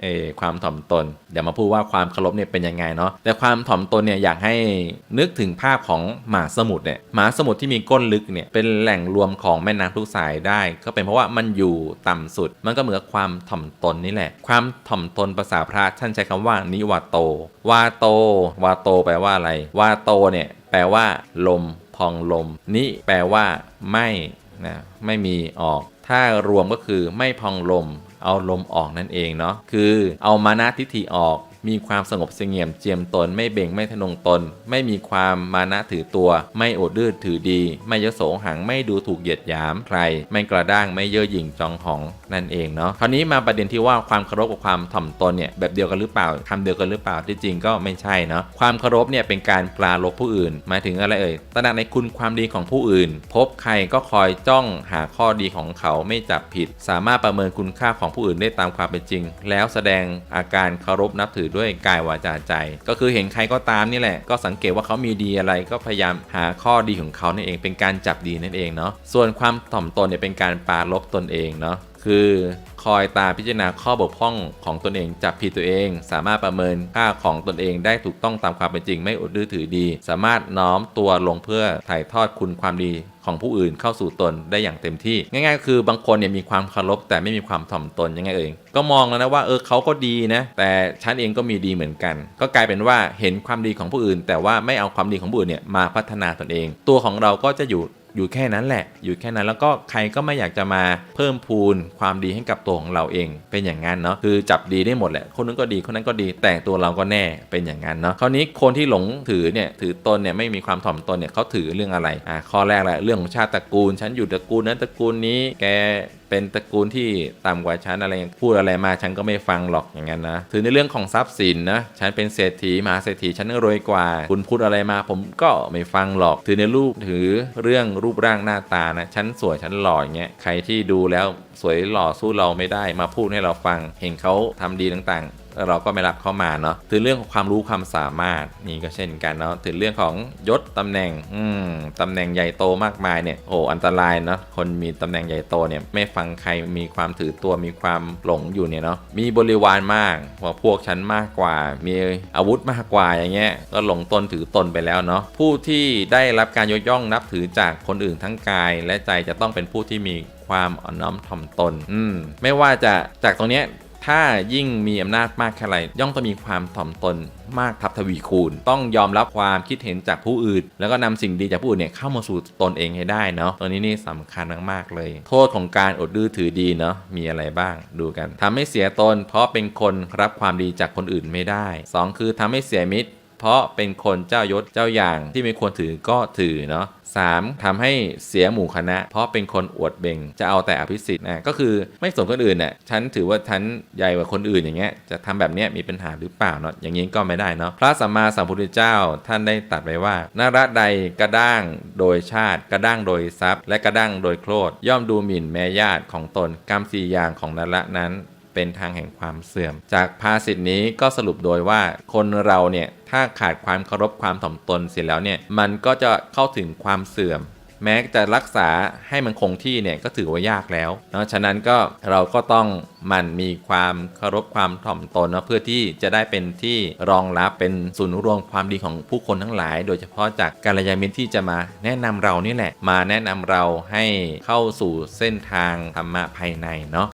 เอความถ่อมตน เดี๋ยวมาพูดว่าความเคารพเนี่ยเป็นยังไงเนาะแต่ความถ่อมตนเนี่ยอยากให้นึกถึงภาพของหมาสมุทรเนี่ยหมาสมุทรที่มีก้นลึกเนี่ยเป็นแหล่งรวมของแม่น้ำทุกสายได้ ก็เป็นเพราะว่ามันอยู่ต่ำสุด มันก็เหมือนความถ่อมตนนี่แหละ ความถ่อมตนภาษาพระท่านใช้คำว่านิวาโต วาโต วาโตแปลว่าอะไร วาโตเนี่ยแปลว่า ลม พองลม นิแปลว่าไม่นะไม่มีออก ถ้ารวมก็คือไม่พองลม เอาลมออกนั่นเองเนาะคือเอามานะทิฏฐิออก มีความสงบเสงี่ยมเจียมตน ไม่เบ่งไม่ทะนงตน ไม่มีความมานะถือตัว ไม่โอดดื้อถือดี ไม่ยโสหังไม่ดูถูกเหยียดหยามใคร ไม่กระด้างไม่เย่อหยิ่งจองหองนั่นเองเนาะคราวนี้มาประเด็นที่ว่าความเคารพกับความถ่อมตนเนี่ยแบบเดียวกันหรือเปล่าคำเดียวกันหรือเปล่าที่จริงก็ไม่ใช่เนาะความเคารพเนี่ยเป็นการปลาลบผู้อื่นหมายถึงอะไรเอ่ยตระหนักในคุณความดีของผู้อื่น พบใครก็คอยจ้องหาข้อดีของเขาไม่จับผิด สามารถประเมินคุณค่าของผู้อื่นได้ตามความเป็นจริง แล้วแสดงอาการเคารพนับถือด้วยกายวาจาใจ ก็คือเห็นใครก็ตามนี่แหละ ก็สังเกตว่าเขามีดีอะไรก็พยายามหาข้อดีของเขานั่นเองเป็นการจับดีนั่นเองเนาะส่วนความถ่อมตนเนี่ยเป็นการปราลบตนเองเนาะ คือคอยตาพิจารณาข้อบกพร่องของตนเองจับผิดตัวเอง สามารถประเมินค่าของตนเองได้ถูกต้องตามความเป็นจริงไม่อดดื้อถือดี สามารถน้อมตัวลงเพื่อถ่ายทอดคุณความดีของผู้อื่นเข้าสู่ตนได้อย่างเต็มที่ ง่ายๆ คือบางคนเนี่ยมีความเคารพแต่ไม่มีความถ่อมตนยังไงเอ่ยก็มองแล้วนะว่าเออเขาก็ดีนะ แต่ฉันเองก็มีดีเหมือนกัน ก็กลายเป็นว่าเห็นความดีของผู้อื่น แต่ว่าไม่เอาความดีของผู้อื่นเนี่ยมาพัฒนาตนเอง ตัวของเราก็จะอยู่ อยู่แค่นั้นแหละ อยู่แค่นั้นแล้วก็ใครก็ไม่อยากจะมาเพิ่มพูนความดีให้กับตัวของเราเอง เป็นอย่างนั้นเนาะคือจับดีได้หมดแหละ คนนู้นก็ดีคนนั้นก็ดีแต่ตัวเราก็แน่เป็นอย่างนั้นเนาะคราวนี้คนที่หลงถือเนี่ยถือตนเนี่ยไม่มีความถ่อมตนเนี่ยเขาถือเรื่องอะไรอ่าข้อแรกแหละเรื่องของชาติตระกูลฉันอยู่ตระกูลนั้นตระกูลนี้แก เป็นตระกูลที่ต่ำกว่าฉันอะไรพูดอะไรมาฉันก็ไม่ฟังหรอกอย่างนั้นนะถือในเรื่องของทรัพย์สินนะฉันเป็นเศรษฐีมหาเศรษฐีฉันรวยกว่า คุณพูดอะไรมาผมก็ไม่ฟังหรอก ถือในรูปถือเรื่องรูปร่างหน้าตานะฉันสวยฉันหล่ออย่างเงี้ยใครที่ดูแล้วสวยหล่อสู้เราไม่ได้มาพูดให้เราฟัง เห็นเขาทำดีต่างๆ เราก็ไม่รับเข้ามาเนาะถือเรื่องของความรู้ความสามารถนี่ก็เช่นกันเนาะถือเรื่องของยศตำแหน่งอืมตำแหน่งใหญ่โตมากมายเนี่ยโอ้อันตรายเนาะคนมีตำแหน่งใหญ่โตเนี่ยไม่ฟังใครมีความถือตัวมีความหลงอยู่เนี่ยเนาะมีบริวารมากกว่าพวกฉันมากกว่า มีอาวุธมากกว่าอย่างเงี้ยก็หลงตนถือตนไปแล้วเนาะผู้ที่ได้รับการยกย่องนับถือจากคนอื่นทั้งกาย และใจจะต้องเป็นผู้ที่มีความอ่อนน้อมถ่อมตน อืม ไม่ว่าจะจากตรงเนี้ย ถ้ายิ่งมีอำนาจมากแค่ไหนย่อมต้องมีความถ่อมตนมากทับทวีคูณ ต้องยอมรับความคิดเห็นจากผู้อื่น แล้วก็นำสิ่งดีจากผู้อื่นเนี่ยเข้ามาสู่ตนเองให้ได้เนาะตัวนี้นี่สำคัญมากๆเลย โทษของการอดดื้อถือดีเนาะมีอะไรบ้างดูกันทำให้เสียตน เพราะเป็นคนรับความดีจากคนอื่นไม่ได้สองคือทำให้เสียมิตร เพราะเป็นคนเจ้ายศเจ้าอย่างที่ไม่ควรถือก็ถือเนาะสามทำให้เสียหมู่คณะ เพราะเป็นคนอวดเบ่งจะเอาแต่อภิสิทธิ์นะก็คือไม่สนคนอื่นน่ะฉันถือว่าฉันใหญ่กว่าคนอื่นอย่างเงี้ยจะทำแบบเนี้ยมีปัญหาหรือเปล่าเนาะอย่างนี้ก็ไม่ได้เนาะพระสัมมาสัมพุทธเจ้าท่านได้ตรัสไว้ว่านาระใดกระด้างโดยชาติ กระด้างโดยทรัพย์ และกระด้างโดยโคลดย่อมดูหมิ่นแม่ญาติของตนกรรมสี่อย่างของนระนั้น เป็นทางแห่งความเสื่อม จากภาษิตนี้ก็สรุปโดยว่าคนเราเนี่ยถ้าขาดความเคารพความถ่อมตนเสียแล้วเนี่ยมันก็จะเข้าถึงความเสื่อมแม้จะรักษาให้มันคงที่เนี่ยก็ถือว่ายากแล้วเนาะฉะนั้นก็เราก็ต้องมันมีความเคารพความถ่อมตนเนะเพื่อที่จะได้เป็นที่รองรับเป็นศูนย์รวมความดีของผู้คนทั้งหลาย โดยเฉพาะจากการยามิตรที่จะมาแนะนำเรานี่แหละ มาแนะนำเราให้เข้าสู่เส้นทางธรรมะภายในเนาะ